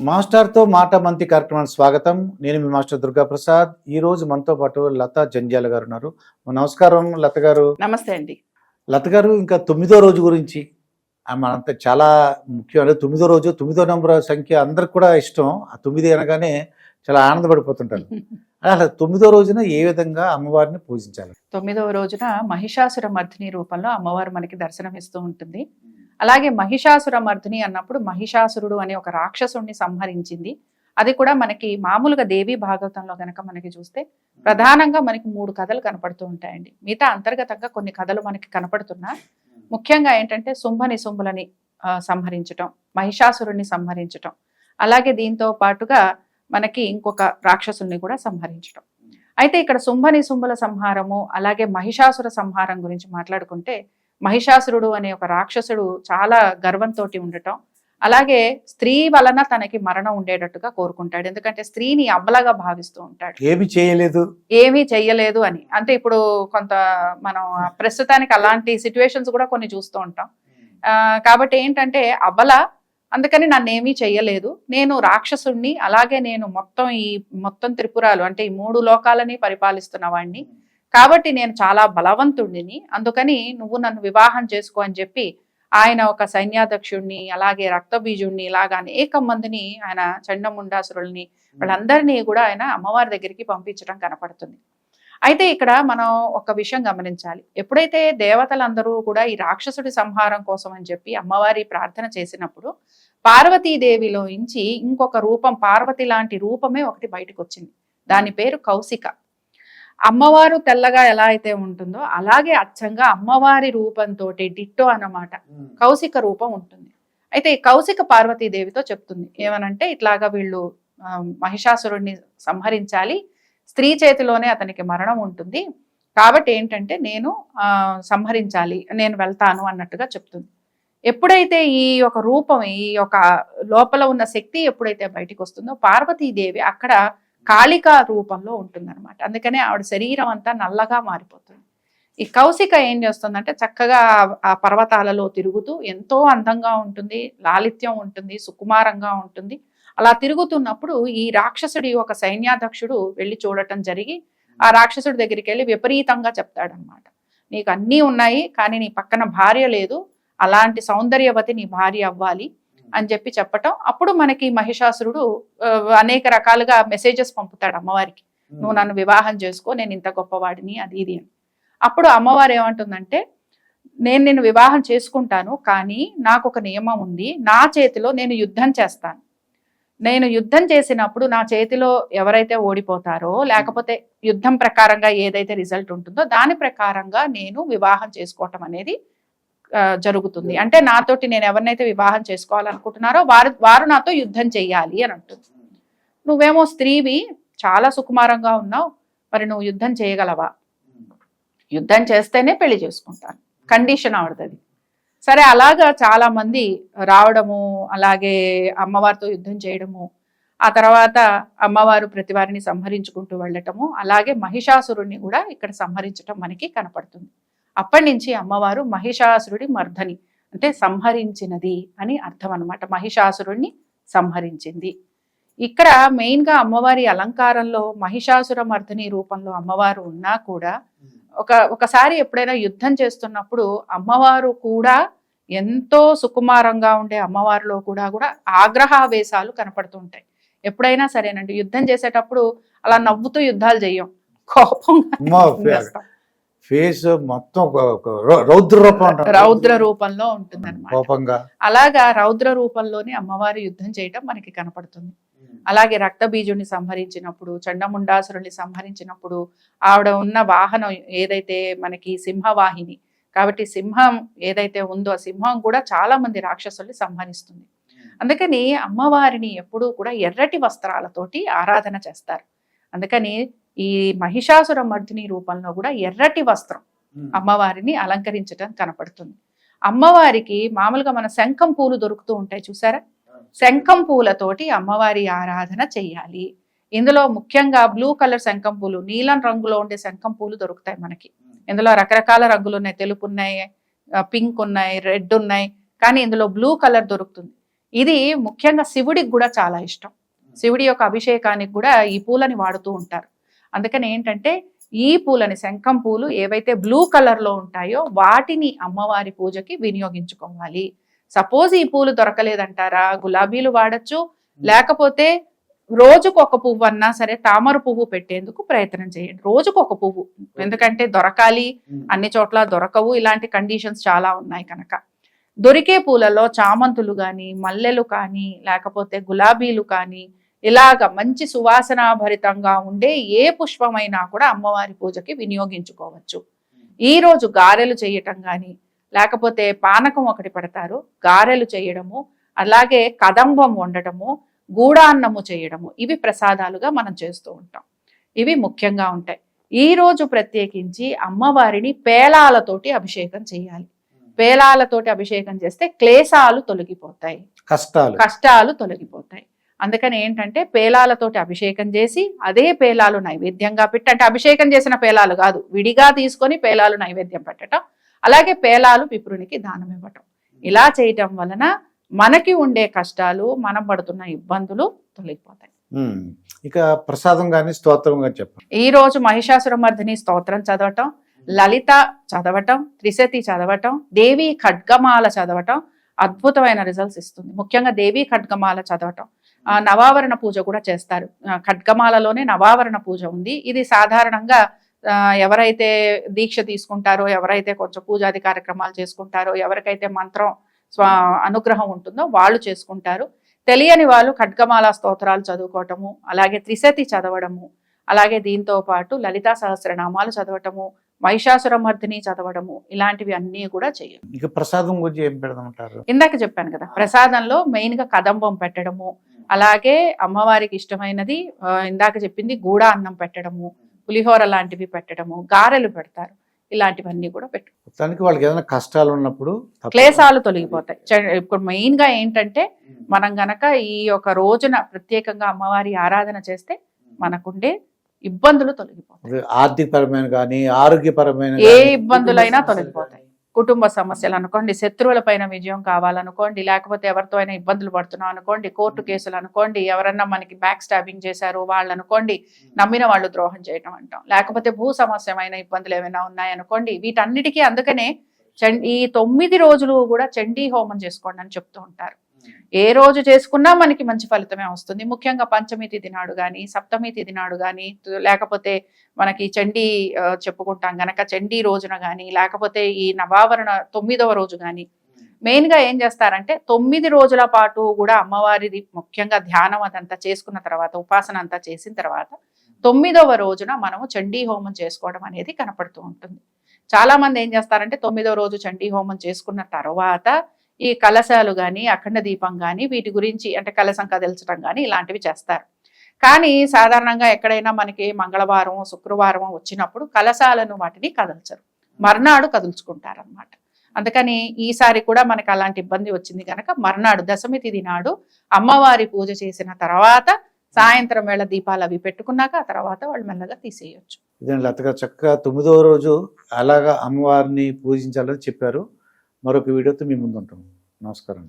మాస్టర్తో మాట మంతి కార్యక్రమానికి స్వాగతం. నేను మీ మాస్టర్ దుర్గా ప్రసాద్ ఈ రోజు మనతో పాటు లత జంజాల గారు ఉన్నారు. నమస్కారం లత గారు. నమస్తే అండి. లత గారు ఇంకా తొమ్మిదో రోజు గురించి మనంతా చాలా ముఖ్యమైన తొమ్మిదో రోజు తొమ్మిదో నెంబర్ సంఖ్య అందరికి కూడా ఇష్టం. ఆ తొమ్మిది అనగానే చాలా ఆనందపడిపోతుంటారు. అలా తొమ్మిదో రోజున ఏ విధంగా అమ్మవారిని పూజించాలి? తొమ్మిదవ రోజున మహిషాసుర మర్దిని రూపంలో అమ్మవారు మనకి దర్శనమిస్తూ ఉంటుంది. అలాగే మహిషాసుర మర్దిని అన్నప్పుడు మహిషాసురుడు అనే ఒక రాక్షసుడిని సంహరించింది. అది కూడా మనకి మామూలుగా దేవి భాగవతంలో గనక మనకి చూస్తే ప్రధానంగా మనకి మూడు కథలు కనపడుతూ ఉంటాయండి. మిగతా అంతర్గతంగా కొన్ని కథలు మనకి కనపడుతున్నా. ముఖ్యంగా ఏంటంటే శుంభ నిశుంభులని సంహరించటం మహిషాసురుణ్ణి సంహరించటం. అలాగే దీంతో పాటుగా మనకి ఇంకొక రాక్షసుల్ని కూడా సంహరించటం. అయితే ఇక్కడ శుంభ నిశుంభుల సంహారము అలాగే మహిషాసుర సంహారం గురించి మాట్లాడుకుంటే మహిషాసురుడు అనే ఒక రాక్షసుడు చాలా గర్వంతో ఉండటం. అలాగే స్త్రీ వలన తనకి మరణం ఉండేటట్టుగా కోరుకుంటాడు. ఎందుకంటే స్త్రీని అబ్బలగా భావిస్తూ ఉంటాడు. ఏమి చేయలేదు. ఏమీ చెయ్యలేదు అని. అంటే ఇప్పుడు కొంత మనం ప్రస్తుతానికి అలాంటి సిచ్యువేషన్స్ కూడా కొన్ని చూస్తూ ఉంటాం. ఆ, కాబట్టి ఏంటంటే అబల అందుకని నన్ను ఏమీ చెయ్యలేదు. నేను రాక్షసుణ్ణి అలాగే నేను మొత్తం ఈ మొత్తం త్రిపురాలు అంటే ఈ మూడు లోకాలని పరిపాలిస్తున్న వాడిని కాబట్టి నేను చాలా బలవంతుడిని. అందుకని నువ్వు నన్ను వివాహం చేసుకో అని చెప్పి ఆయన ఒక సైన్యాధ్యక్షుడిని అలాగే రక్తబీజుడిని ఇలాగా అనేక మందిని ఆయన చండముండాసురుల్ని వాళ్ళందరినీ కూడా ఆయన అమ్మవారి దగ్గరికి పంపించడం కనపడుతుంది. అయితే ఇక్కడ మనం ఒక విషయం గమనించాలి. ఎప్పుడైతే దేవతలందరూ కూడా ఈ రాక్షసుడి సంహారం కోసం అని చెప్పి అమ్మవారి ప్రార్థన చేసినప్పుడు పార్వతీదేవిలో నుంచి ఇంకొక రూపం పార్వతి లాంటి రూపమే ఒకటి బయటకు వచ్చింది దాని పేరు కౌశిక. అమ్మవారు తెల్లగా ఎలా అయితే ఉంటుందో అలాగే అచ్చంగా అమ్మవారి రూపంతో డిట్టో అన్నమాట కౌశిక రూపం ఉంటుంది. అయితే కౌశిక పార్వతీదేవితో చెప్తుంది. ఏమనంటే ఇట్లాగా వీళ్ళు ఆ, మహిషాసురుడిని సంహరించాలి. స్త్రీ చేతిలోనే అతనికి మరణం ఉంటుంది. కాబట్టి ఏంటంటే నేను ఆ, సంహరించాలి నేను వెళ్తాను అన్నట్టుగా చెప్తుంది. ఎప్పుడైతే ఈ యొక్క రూపం ఈ యొక్క లోపల ఉన్న శక్తి ఎప్పుడైతే బయటికి వస్తుందో పార్వతీదేవి అక్కడ కాళికా రూపంలో ఉంటుందన్నమాట. అందుకనే ఆవిడ శరీరం అంతా నల్లగా మారిపోతుంది. ఈ కౌశిక ఏం చేస్తుందంటే చక్కగా ఆ- ఆ పర్వతాలలో తిరుగుతూ ఎంతో అందంగా ఉంటుంది లాలిత్యం ఉంటుంది సుకుమారంగా ఉంటుంది. అలా తిరుగుతున్నప్పుడు ఈ రాక్షసుడి ఒక సైన్యాధ్యక్షుడు వెళ్ళి చూడటం జరిగి ఆ రాక్షసుడి దగ్గరికి వెళ్ళి విపరీతంగా చెప్తాడనమాట నీకు అన్నీ ఉన్నాయి కానీ నీ పక్కన భార్య లేదు. అలాంటి సౌందర్యవతి నీ భార్య అవ్వాలి. అని చెప్పి చెప్పటం. అప్పుడు మనకి మహిషాసురుడు అనేక రకాలుగా మెసేజెస్ పంపుతాడు అమ్మవారికి. నువ్వు నన్ను వివాహం చేసుకో నేను ఇంత గొప్పవాడిని అది ఇది అని. అప్పుడు అమ్మవారు ఏమంటుందంటే నేను నిన్ను వివాహం చేసుకుంటాను కానీ నాకు ఒక నియమం ఉంది. నా చేతిలో నేను యుద్ధం చేస్తాను. నేను యుద్ధం చేసినప్పుడు నా చేతిలో ఎవరైతే ఓడిపోతారో లేకపోతే యుద్ధం ప్రకారంగా ఏదైతే రిజల్ట్ ఉంటుందో దాని ప్రకారంగా నేను వివాహం చేసుకోవటం అనేది జరుగుతుంది. అంటే నాతోటి నేను ఎవరినైతే వివాహం చేసుకోవాలనుకుంటున్నారో వారు వారు నాతో యుద్ధం చెయ్యాలి అని అంటుంది. నువ్వేమో స్త్రీవి చాలా సుకుమారంగా ఉన్నావు మరి నువ్వు యుద్ధం చేయగలవా? యుద్ధం చేస్తేనే పెళ్ళి చేసుకుంటాను. కండిషన్ ఆవిడది. సరే అలాగా చాలా మంది రావడము అలాగే అమ్మవారితో యుద్ధం చేయడము ఆ తర్వాత అమ్మవారు ప్రతివారిని సంహరించుకుంటూ వెళ్ళటము అలాగే మహిషాసురుణ్ణి కూడా ఇక్కడ సంహరించటం మనకి కనపడుతుంది. అప్పటి నుంచి అమ్మవారు మహిషాసురుడి మర్ధని అంటే సంహరించినది అని అర్థం అన్నమాట. మహిషాసురుణ్ణి సంహరించింది. ఇక్కడ మెయిన్గా అమ్మవారి అలంకారంలో మహిషాసుర మర్ధని రూపంలో అమ్మవారు ఉన్నా కూడా ఒక ఒకసారి ఎప్పుడైనా యుద్ధం చేస్తున్నప్పుడు అమ్మవారు కూడా ఎంతో సుకుమారంగా ఉండే అమ్మవారిలో కూడా కూడా ఆగ్రహావేశాలు కనపడుతుంటాయి ఎప్పుడైనా సరేనండి యుద్ధం చేసేటప్పుడు అలా నవ్వుతూ యుద్ధాలు చెయ్యం. కోపంగా. ఫేస్ మొత్తం రౌద్ర రూపం. రౌద్ర రూపంలో ఉంటుంది కోపంగా. అలాగా రౌద్ర రూపంలోనే అమ్మవారు యుద్ధం చేయటం మనకి కనపడుతుంది. అలాగే రక్తబీజుని సంహరించినప్పుడు చండముండాసురుని సంహరించినప్పుడు ఆవిడ ఉన్న వాహనం ఏదైతే మనకి సింహవాహిని కాబట్టి సింహం ఏదైతే ఉందో ఆ సింహం కూడా చాలా మంది రాక్షసుల్ని సంహరిస్తుంది. అందుకని అమ్మవారిని ఎప్పుడూ కూడా ఎర్రటి వస్త్రాలతోటి ఆరాధన చేస్తారు. అందుకని ఈ మహిషాసుర మర్దిని రూపంలో కూడా ఎర్రటి వస్త్రం అమ్మవారిని అలంకరించడం కనపడుతుంది. అమ్మవారికి మామూలుగా మన శంఖం పూలు దొరుకుతూ ఉంటాయి చూసారా? శంఖం పూలతోటి అమ్మవారి ఆరాధన చెయ్యాలి. ఇందులో ముఖ్యంగా బ్లూ కలర్ శంఖం పూలు నీలం రంగులో ఉండే శంఖం పూలు దొరుకుతాయి మనకి. ఇందులో రకరకాల రంగులు ఉన్నాయి. తెలుపు ఉన్నాయి పింక్ ఉన్నాయి రెడ్ ఉన్నాయి. కానీ ఇందులో బ్లూ కలర్ దొరుకుతుంది. ఇది ముఖ్యంగా శివుడికి కూడా చాలా ఇష్టం. శివుడి యొక్క అభిషేకానికి కూడా ఈ పూలని వాడుతూ ఉంటారు. అందుకని ఏంటంటే ఈ పూలని శంఖం పూలు ఏవైతే బ్లూ కలర్లో ఉంటాయో వాటిని అమ్మవారి పూజకి వినియోగించుకోవాలి. సపోజ్ ఈ పూలు దొరకలేదంటారా? గులాబీలు వాడచ్చు. లేకపోతే రోజుకు ఒక పువ్వు అన్నా సరే తామర పువ్వు పెట్టేందుకు ప్రయత్నం చేయండి. రోజుకు ఒక పువ్వు. ఎందుకంటే దొరకాలి. అన్ని చోట్ల దొరకవు. ఇలాంటి కండిషన్స్ చాలా ఉన్నాయి కనుక. దొరికే పూలలో చామంతులు కానీ మల్లెలు కానీ లేకపోతే గులాబీలు కానీ ఇలాగ మంచి సువాసన భరితంగా ఉండే ఏ పుష్పమైనా కూడా అమ్మవారి పూజకి వినియోగించుకోవచ్చు. ఈ రోజు గారెలు చేయటం కానీ లేకపోతే పానకం ఒకటి పెడతారు గారెలు చేయడము అలాగే కదంబం వండటము గూడాన్నము చేయడము ఇవి ప్రసాదాలుగా మనం చేస్తూ ఉంటాం. ఇవి ముఖ్యంగా ఉంటాయి. ఈ రోజు ప్రత్యేకించి అమ్మవారిని పేలాలతోటి అభిషేకం చేయాలి. పేలాలతోటి అభిషేకం చేస్తే క్లేశాలు తొలగిపోతాయి. కష్టాలు. కష్టాలు తొలగిపోతాయి. అందుకని ఏంటంటే పేలాలతోటి అభిషేకం చేసి అదే పేలాలు నైవేద్యంగా పెట్టి అంటే అభిషేకం చేసిన పేలాలు కాదు విడిగా తీసుకొని పేలాలు నైవేద్యం పెట్టడం అలాగే పేలాలు పిపురునికి దానం ఇవ్వటం. ఇలా చేయటం వలన మనకి ఉండే కష్టాలు మనం పడుతున్న ఇబ్బందులు తొలగిపోతాయి. ఇక ప్రసాదం కానీ స్తోత్రం కానీ చెప్పండి. ఈ రోజు మహిషాసురమర్దిని స్తోత్రం చదవటం లలిత చదవటం త్రిశతి చదవటం దేవి ఖడ్గమాల చదవటం అద్భుతమైన రిజల్ట్స్ ఇస్తుంది. ముఖ్యంగా దేవి ఖడ్గమాల చదవటం. నవావరణ పూజ కూడా చేస్తారు. ఖడ్గమాలలోనే నవావరణ పూజ ఉంది. ఇది సాధారణంగా ఆ, ఎవరైతే దీక్ష తీసుకుంటారో ఎవరైతే కొంచెం పూజాది కార్యక్రమాలు చేసుకుంటారో ఎవరికైతే మంత్రం స్వా అనుగ్రహం ఉంటుందో వాళ్ళు చేసుకుంటారు. తెలియని వాళ్ళు ఖడ్గమాల స్తోత్రాలు చదువుకోవటము అలాగే త్రిశతి చదవడము అలాగే దీంతో పాటు లలితా సహస్రనామాలు చదవటము మహిషాసురమర్దిని చదవడము ఇలాంటివి అన్నీ కూడా చేయరు ఇక ప్రసాదం గురించి ఏం పెడదామంటారు? ఇందాక చెప్పాను కదా ప్రసాదంలో మెయిన్గా కదంబం పెట్టడము అలాగే అమ్మవారికి ఇష్టమైనది ఇందాక చెప్పింది గూడ అన్నం పెట్టడము పులిహోర లాంటివి పెట్టడము గారెలు పెడతారు. ఇలాంటివన్నీ కూడా పెట్టు. మొత్తానికి వాళ్ళకి ఏదైనా కష్టాలు ఉన్నప్పుడు క్లేశాలు తొలగిపోతాయి. ఇప్పుడు మెయిన్గా ఏంటంటే మనం గనక ఈ యొక్క రోజున ప్రత్యేకంగా అమ్మవారి ఆరాధన చేస్తే మనకుండే ఇబ్బందులు తొలగిపోతాయి. ఆర్థికపరమైన కానీ ఆరోగ్యపరమైన ఏ ఇబ్బందులైనా తొలగిపోతాయి. కుటుంబ సమస్యలు అనుకోండి శత్రువుల పైన విజయం కావాలనుకోండి లేకపోతే ఎవరితో అయినా ఇబ్బందులు పడుతున్నాం అనుకోండి కోర్టు కేసులు అనుకోండి ఎవరన్నా మనకి బ్యాక్ స్టాబింగ్ చేశారు వాళ్ళు అనుకోండి నమ్మిన వాళ్ళు ద్రోహం చేయటం అంటాం. లేకపోతే భూ సమస్యమైన ఇబ్బందులు ఏమైనా ఉన్నాయనుకోండి వీటన్నిటికీ అందుకనే చం- ఈ తొమ్మిది రోజులు కూడా చండీ హోమం చేసుకోండి అని చెప్తూ ఉంటారు. ఏ రోజు చేసుకున్నా మనకి మంచి ఫలితమే వస్తుంది. ముఖ్యంగా పంచమి తిథి నాడు కానీ సప్తమి తిథి నాడు కానీ లేకపోతే మనకి చండీ చెప్పుకుంటాం గనక చండీ రోజున కానీ లేకపోతే ఈ నవావరణ తొమ్మిదవ రోజు కానీ మెయిన్గా ఏం చేస్తారంటే తొమ్మిది రోజుల పాటు కూడా అమ్మవారిది ముఖ్యంగా ధ్యానం అదంతా చేసుకున్న తర్వాత ఉపాసన అంతా చేసిన తర్వాత తొమ్మిదవ రోజున మనము చండీ హోమం చేసుకోవడం అనేది కనపడుతూ ఉంటుంది. చాలా మంది ఏం చేస్తారంటే తొమ్మిదవ రోజు చండీ హోమం చేసుకున్న తర్వాత ఈ కలశాలు కానీ అఖండ దీపం కానీ వీటి గురించి అంటే కలశం కదల్చడం కానీ ఇలాంటివి చేస్తారు. కానీ సాధారణంగా ఎక్కడైనా మనకి మంగళవారం శుక్రవారం వచ్చినప్పుడు కలశాలను వాటిని కదల్చరు. మర్నాడు కదుల్చుకుంటారు అన్నమాట అందుకని ఈసారి కూడా మనకు అలాంటి ఇబ్బంది వచ్చింది కనుక మర్నాడు దశమి తిది నాడు అమ్మవారి పూజ చేసిన తర్వాత సాయంత్రం వేళ దీపాలు అవి పెట్టుకున్నాక ఆ తర్వాత వాళ్ళు మెల్లగా తీసేయొచ్చు. ఇదండి లతగా చక్కగా తొమ్మిదో రోజు అలాగా అమ్మవారిని పూజించాలని చెప్పారు. మరొక వీడియోతో మీ ముందు ఉంటాం నమస్కారం.